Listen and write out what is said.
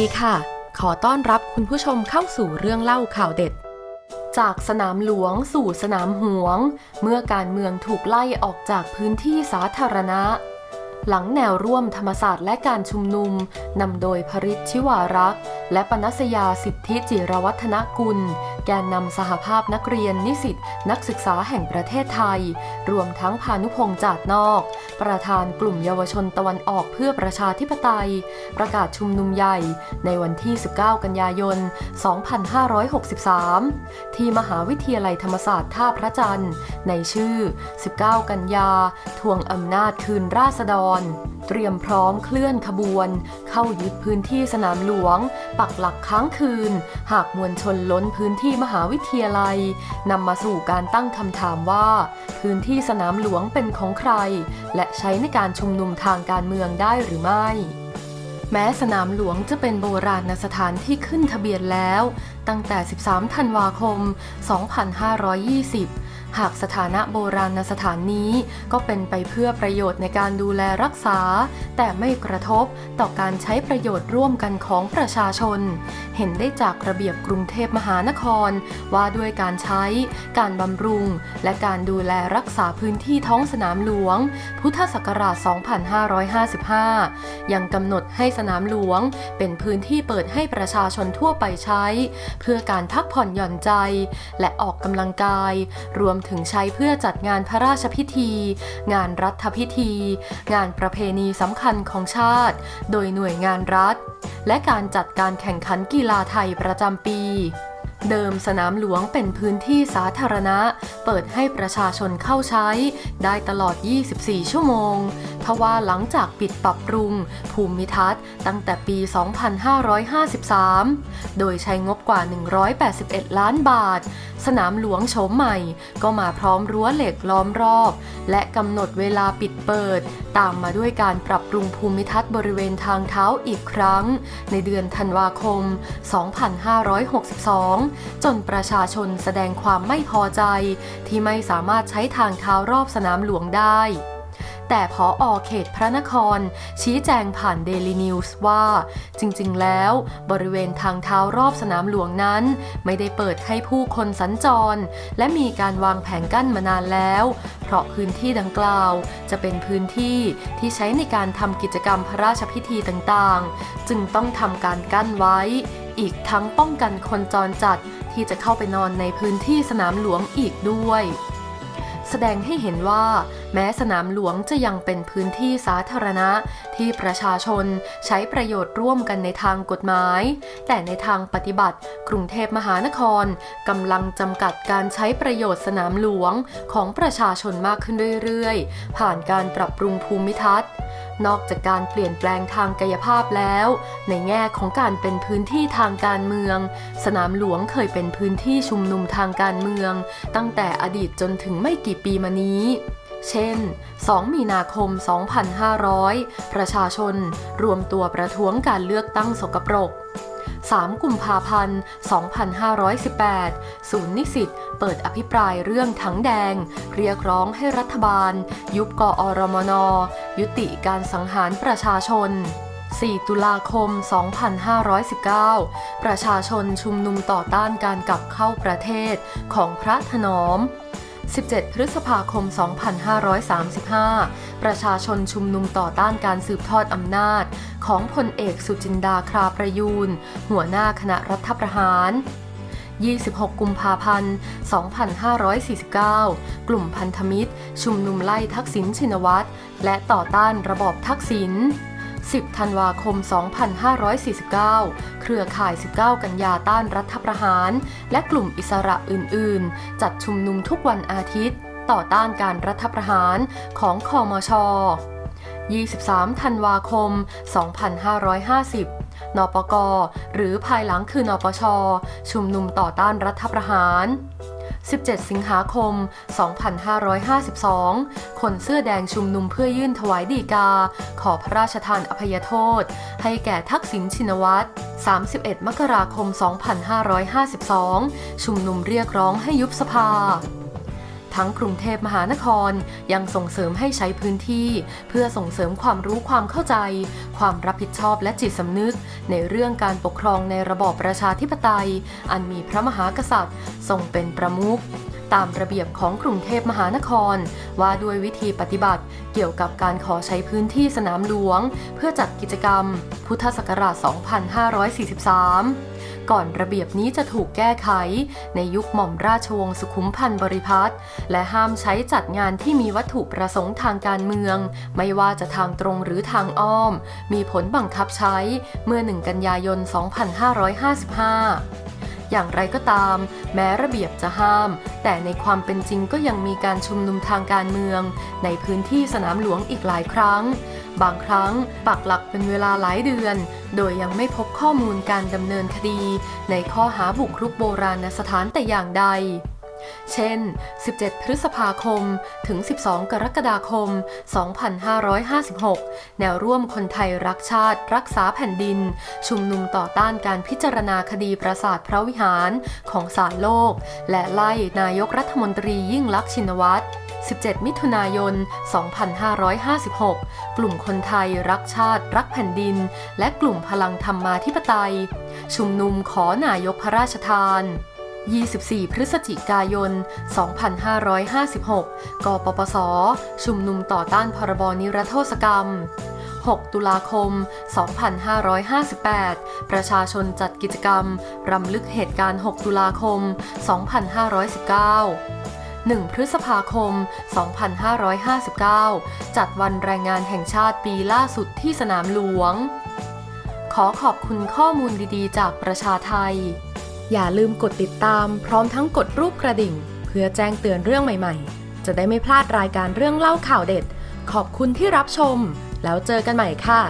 ดีค่ะ ขอต้อนรับคุณผู้ชมเข้าสู่เรื่องเล่าข่าวเด็ด จากสนามหลวงสู่สนามหลวง เมื่อการเมืองถูกไล่ออกจากพื้นที่สาธารณะ หลังแนวร่วมธรรมศาสตร์และการชุมนุมนำโดยพริชชิวารักษ์และปนัสยาสิทธิจิรวัฒนกุล แกนนำสหภาพนักเรียนนิสิตนักศึกษาแห่งประเทศไทย รวมทั้งพานุพงษ์จาดนอก ประธานกลุ่มเยาวชนตะวันออกเพื่อประชาธิปไตย ประกาศชุมนุมใหญ่ในวันที่ 19 กันยายน 2563 ที่มหาวิทยาลัยธรรมศาสตร์ท่าพระจันทร์ ในชื่อ 19 กันยา ทวงอำนาจคืนราษฎรเตรียมพร้อมเคลื่อนขบวน เข้ายึดพื้นที่สนามหลวง ปักหลักค้างคืน หากมวลชนล้นพื้นที่มหาวิทยาลัยนำมาสู่การตั้งคำถามว่า พื้นที่สนามหลวงเป็นของใคร และใช้ในการชุมนุมทางการเมืองได้หรือไม่แม้สนามหลวงจะเป็นโบราณสถานที่ขึ้นทะเบียนแล้ว ตั้งแต่ 13 ธันวาคม 2520 หากสถานะโบราณสถานนี้ก็เป็นไปเพื่อประโยชน์ในการดูแลรักษา แต่ไม่กระทบต่อการใช้ประโยชน์ร่วมกันของประชาชน เห็นได้จากระเบียบกรุงเทพมหานคร ว่าด้วยการใช้ การบำรุง และการดูแลรักษาพื้นที่ท้องสนามหลวง พุทธศักราช 2555 ยังกำหนดให้สนามหลวง เป็นพื้นที่เปิดให้ประชาชนทั่วไปใช้ เพื่อการพักผ่อนหย่อนใจ และออกกำลังกายรวมถึงใช้เพื่อจัดงานพระราชพิธี งานรัฐพิธี งานประเพณีสำคัญของชาติ โดยหน่วยงานรัฐ และการจัดการแข่งขันกีฬาไทยประจำปี เดิมสนามหลวงเป็นพื้นที่สาธารณะ เปิดให้ประชาชนเข้าใช้ ได้ตลอด 24 ชั่วโมง ทว่าหลังจากปิดปรับปรุง ภูมิทัศน์ตั้งแต่ปี 2553 โดยใช้งบกว่า 181 ล้านบาท สนามหลวงโฉมใหม่ ก็มาพร้อมรั้วเหล็กล้อมรอบ และกำหนดเวลาปิดเปิด ตามมาด้วยการปรับปรุงภูมิทัศน์บริเวณทางเท้าอีกครั้ง ในเดือนธันวาคม 2562จนประชาชนแสดงความไม่พอใจ ที่ไม่สามารถใช้ทางเท้ารอบสนามหลวงได้แต่พออเขตพระนคร ชี้แจงผ่าน Daily News ว่า จริงๆ แล้วบริเวณทางเท้ารอบสนามหลวงนั้น ไม่ได้เปิดให้ผู้คนสัญจร และมีการวางแผงกั้นมานานแล้ว เพราะพื้นที่ดังกล่าว จะเป็นพื้นที่ที่ใช้ในการทำกิจกรรมพระราชพิธีต่างๆ จึงต้องทำการกั้นไว้ อีกทั้งป้องกันคนจรจัดที่จะเข้าไปนอนในพื้นที่สนามหลวงอีกด้วย แสดงให้เห็นว่า แม้สนามหลวงจะยังเป็นพื้นที่สาธารณะ ที่ประชาชนใช้ประโยชน์ร่วมกันในทางกฎหมาย แต่ในทางปฏิบัติ กรุงเทพมหานครกำลังจำกัดการใช้ประโยชน์สนามหลวงของประชาชนมากขึ้นเรื่อยๆ ผ่านการปรับปรุงภูมิทัศน์ นอกจากการเปลี่ยนแปลงทางกายภาพแล้ว ในแง่ของการเป็นพื้นที่ทางการเมือง สนามหลวงเคยเป็นพื้นที่ชุมนุมทางการเมือง ตั้งแต่อดีตจนถึงไม่กี่ปีมานี้ เช่น 2 มีนาคม 2500 ประชาชนรวมตัวประท้วงการเลือกตั้งสกปรก 3 กุมภาพันธ์ 2518 ศูนย์นิสิตเปิดอภิปรายเรื่องถังแดง เรียกร้องให้รัฐบาล ยุบกอรมน ยุติการสังหารประชาชน 4 ตุลาคม 2519 ประชาชนชุมนุมต่อต้านการกลับเข้าประเทศของพระถนอม 17 พฤษภาคม 2535 ประชาชนชุมนุมต่อต้านการสืบทอดอำนาจ ของพลเอกสุจินดาคราประยูน หัวหน้าคณะรัฐประหาร 26 กุมภาพันธ์ 2549 กลุ่มพันธมิตร ชุมนุมไล่ทักษิณชินวัตร และต่อต้านระบอบทักษิณ 10 ธันวาคม 2549 เครือข่าย 19 กันยาต้านรัฐประหาร และกลุ่มอิสระอื่น ๆ จัดชุมนุมทุกวันอาทิตย์ ต่อต้านการรัฐประหารของคอมช 23 ธันวาคม 2550นปก หรือภายหลังคือนปช ชุมนุมต่อต้านรัฐประหาร 17 สิงหาคม 2552 คนเสื้อแดงชุมนุมเพื่อยื่นถวายดีกา ขอพระราชทานอภัยโทษ ให้แก่ทักษิณชินวัตร 31 มกราคม 2552 ชุมนุมเรียกร้องให้ยุบสภา ทั้งกรุงเทพมหานครยังส่งเสริมให้ใช้พื้นที่ เพื่อส่งเสริมความรู้ความเข้าใจ ความรับผิดชอบและจิตสำนึก ในเรื่องการปกครองในระบอบประชาธิปไตย อันมีพระมหากษัตริย์ ทรงเป็นประมุขตามระเบียบของกรุงเทพมหานคร ว่าด้วยวิธีปฏิบัติเกี่ยวกับการขอใช้พื้นที่สนามหลวง เพื่อจัดกิจกรรม พุทธศักราช 2543 ก่อนระเบียบนี้จะถูกแก้ไข ในยุคหม่อมราชวงศ์สุขุมพันธ์บริพัตรและห้ามใช้จัดงานที่มีวัตถุประสงค์ทางการเมือง ไม่ว่าจะทางตรงหรือทางอ้อม มีผลบังคับใช้เมื่อ 1 กันยายน 2555อย่างไรก็ตาม แม้ระเบียบจะห้าม แต่ในความเป็นจริงก็ยังมีการชุมนุมทางการเมือง ในพื้นที่สนามหลวงอีกหลายครั้ง บางครั้งปักหลักเป็นเวลาหลายเดือน โดยยังไม่พบข้อมูลการดำเนินคดี ในข้อหาบุกรุกโบราณสถานแต่อย่างใดเช่น 17 พฤษภาคม ถึง 12 กรกฎาคม 2556 แนวร่วมคนไทยรักชาติ รักษาแผ่นดิน ชุมนุมต่อต้านการพิจารณาคดีปราสาทพระวิหารของศาลโลก และไล่นายกรัฐมนตรียิ่งลักษณ์ชินวัตร 17 มิถุนายน 2556 กลุ่มคนไทยรักชาติรักแผ่นดิน และกลุ่มพลังธรรมาธิปไตย ชุมนุมขอนายกพระราชทาน 24 พฤศจิกายน 2556 กปปส ชุมนุมต่อต้านพรบนิรโทษกรรม 6 ตุลาคม 2558 ประชาชนจัดกิจกรรม รำลึกเหตุการณ์ 6 ตุลาคม 2519 1 พฤษภาคม 2559 จัดวันแรงงานแห่งชาติปีล่าสุดที่สนามหลวง ขอขอบคุณข้อมูลดีๆ จากประชาไทย อย่าลืมกดติดตามพร้อมทั้งกดรูปกระดิ่ง เพื่อแจ้งเตือนเรื่องใหม่ๆ จะได้ไม่พลาดรายการเรื่องเล่าข่าวเด็ด ขอบคุณที่รับชม แล้วเจอกันใหม่ค่ะ